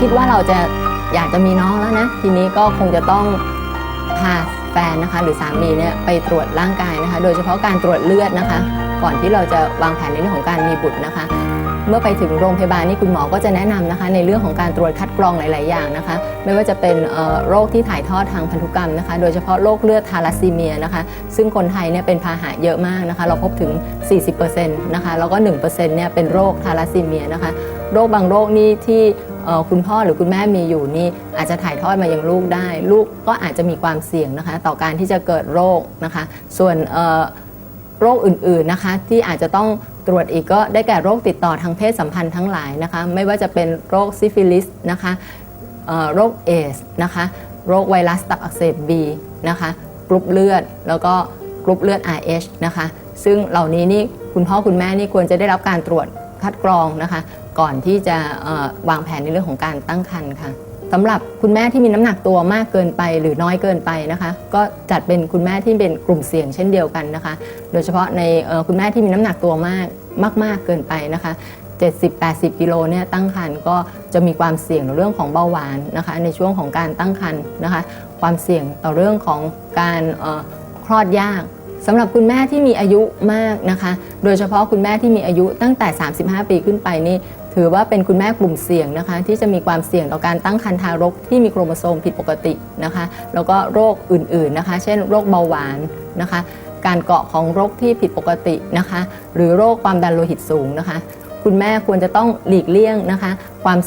คิดว่าเราจะอยากจะมีน้องแล้วนะ ทีนี้ก็คงจะต้องพาแฟนนะคะหรือสามีเนี่ยไปตรวจร่างกายนะคะ โดยเฉพาะการตรวจเลือดนะคะ ก่อนที่เราจะวางแผนในเรื่องของการมีบุตรนะคะ เมื่อไปถึงโรงพยาบาลนี่คุณหมอก็จะแนะนำนะคะ ในเรื่องของการตรวจคัดกรองหลาย ๆ อย่างนะคะ ไม่ว่าจะเป็นโรคที่ถ่ายทอดทางพันธุกรรมนะคะ โดยเฉพาะโรคเลือดทาลัสซีเมียนะคะ ซึ่งคนไทยเนี่ยเป็นพาหะเยอะมากนะคะ เราพบถึง 40%นะคะแล้วก็ 1%เนี่ยเป็นโรคทาลัสซีเมียนะคะโรคบางโรคนี่ที่ คุณพ่อหรือคุณแม่มีอยู่นี่อาจจะถ่ายทอดมายังลูกได้ ลูกก็อาจจะมีความเสี่ยงนะคะ ต่อการที่จะเกิดโรคนะคะ ส่วนโรคอื่นๆนะคะที่อาจจะต้องตรวจอีกก็ได้แก่โรคติดต่อทางเพศสัมพันธ์ทั้งหลายนะคะ ไม่ว่าจะเป็นโรคซิฟิลิสนะคะโรคเอสนะคะโรคไวรัสตับอักเสบบีนะคะกรุ๊ปเลือดแล้วก็กรุ๊ปเลือด RH นะคะ ซึ่งเหล่านี้นี่คุณพ่อคุณแม่นี่ควรจะได้รับการตรวจคัดกรองนะคะ ก่อนที่จะวางแผนในเรื่องของการตั้งครรภ์ค่ะสำหรับคุณแม่ที่มีน้ำหนักตัวมากเกินไปหรือน้อยเกินไปนะคะ ก็จัดเป็นคุณแม่ที่เป็นกลุ่มเสี่ยงเช่นเดียวกันนะคะ โดยเฉพาะในคุณแม่ที่มีน้ำหนักตัวมากมาก ๆเกินไปนะคะ70-80 กิโลเนี่ยตั้งครรภ์ก็จะมีความเสี่ยงในเรื่องของเบาหวานนะคะ ในช่วงของการตั้งครรภ์นะคะ ความเสี่ยงต่อเรื่องของการคลอดยาก สำหรับคุณแม่ที่มีอายุมากนะคะ โดยเฉพาะคุณแม่ที่มีอายุตั้งแต่ 35 ปีขึ้นไปนี่ถือว่าเป็นคุณแม่กลุ่มเสี่ยงนะคะ ที่จะมีความเสี่ยงต่อการตั้งครรภ์ทารกที่มีโครโมโซมผิดปกตินะคะ แล้วก็โรคอื่นๆนะคะ เช่นโรคเบาหวานนะคะ การเกาะของโรคที่ผิดปกตินะคะ หรือโรคความดันโลหิตสูงนะคะ คุณแม่ควรจะต้องหลีกเลี่ยงนะคะความ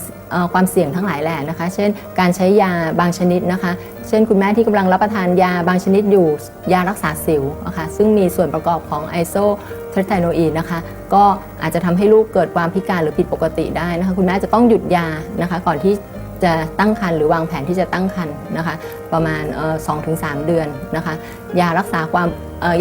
ความเสี่ยงทั้งหลายแหล่นะคะ เช่น การใช้ยาบางชนิดนะคะ เช่น คุณแม่ที่กำลังรับประทานยาบางชนิดอยู่ยารักษาสิวนะคะซึ่งมีส่วนประกอบของไอโซเทรไทโนอีนนะคะ ก็อาจจะทำให้ลูกเกิดความพิการหรือผิดปกติได้นะคะ คุณแม่จะต้องหยุดยานะคะ ก่อนที่จะตั้งครรภ์หรือวางแผนที่จะตั้งครรภ์นะคะ ประมาณสองถึงสามเดือนนะคะ ยารักษาความ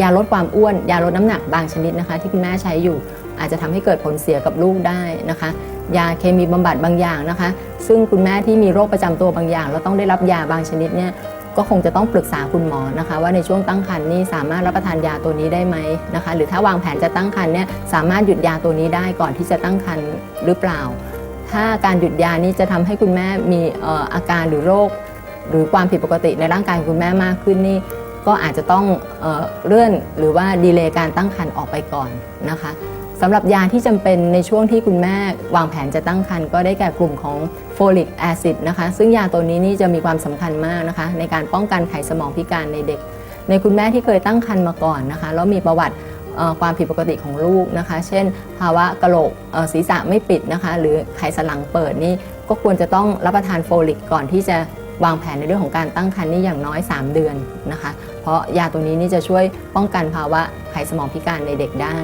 ยาลดความอ้วน ยาลดน้ำหนักบางชนิดนะคะ ที่คุณแม่ใช้อยู่ อาจจะทำให้เกิดผลเสียกับลูกได้นะคะ ยาเคมีบำบัดบางอย่างนะคะ ซึ่งคุณแม่ที่มีโรคประจำตัวบางอย่าง แล้วต้องได้รับยาบางชนิดเนี่ยก็คงจะต้องปรึกษาคุณหมอนะคะ ว่าในช่วงตั้งครรภ์นี่สามารถรับประทานยาตัวนี้ได้ไหมนะคะ หรือถ้าวางแผนจะตั้งครรภ์เนี่ยสามารถหยุดยาตัวนี้ได้ก่อนที่จะตั้งครรภ์หรือเปล่า ถ้าการหยุดยานี้จะทำให้คุณแม่มีอออาการหรือโรค หรือความผิดปกติในร่างกายของคุณแม่มากขึ้นนี่ก็อาจจะต้องเออเลื่อนหรือว่าดีเลย์การตั้งครรภ์ออกไปก่อนนะคะ สำหรับยาที่จำเป็นในช่วงที่คุณแม่วางแผนจะตั้งครรภ์ก็ได้แก่กลุ่มของโฟลิกแอซิดนะคะ ซึ่งยาตัวนี้นี่จะมีความสำคัญมากนะคะ ในการป้องกันไขสมองพิการในเด็ก ในคุณแม่ที่เคยตั้งครรภ์มาก่อนนะคะแล้วมีประวัติความผิดปกติของลูกนะคะ เช่น ภาวะกระโหลกศีรษะไม่ปิดนะคะ หรือไขสันหลังเปิดนี่ก็ควรจะต้องรับประทานโฟลิกก่อนที่จะวางแผนในเรื่องของการตั้งครรภ์นี่อย่างน้อย 3 เดือนนะคะ เพราะยาตัวนี้นี่จะช่วยป้องกันภาวะไขสมองพิการในเด็กได้